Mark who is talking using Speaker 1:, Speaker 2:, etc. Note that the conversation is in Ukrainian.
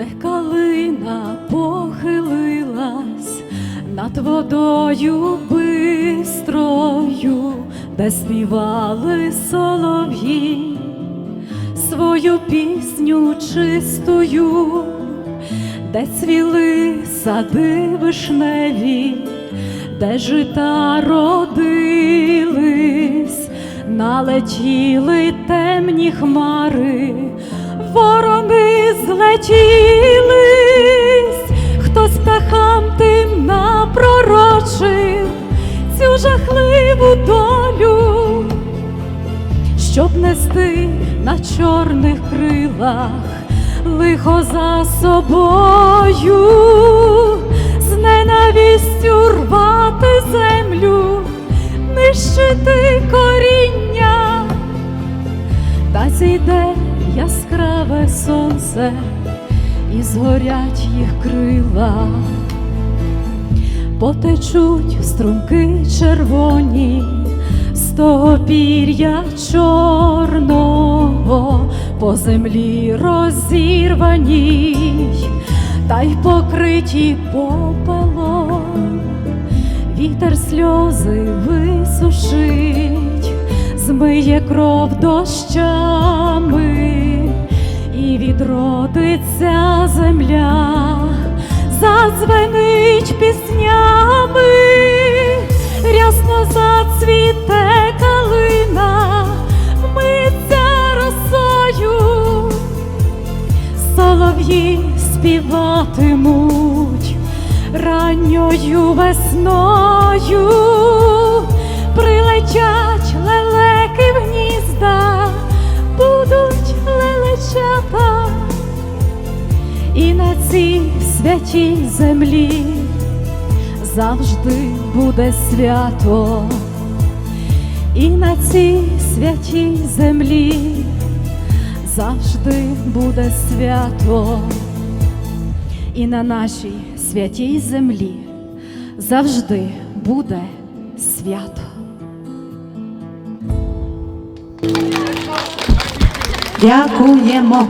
Speaker 1: де калина похилилась над водою бистрою, де співали солов'ї свою пісню чистою, де цвіли сади вишневі, де жита родились, налетіли темні хмари, ворони злетілись, хтось птахам тим напророчив цю жахливу долю? Щоб нести на чорних крилах лихо за собою, з ненавістю рвати землю, нищити коріння, та зійде яскраве сонце і згорять їх крила. Потечуть струмки червоні з того пір'я чорного по землі розірваній, та й покриті попелом, вітер сльози висушить, змиє кров дощами і відродиться земля, задзвенить піснями, рясно зацвіте калина, вмиться росою, солов'ї співатимуть ранньою весною, цій святій землі завжди буде свято, і на цій святій землі завжди буде свято, і на нашій святій землі завжди буде свято.
Speaker 2: Дякуємо.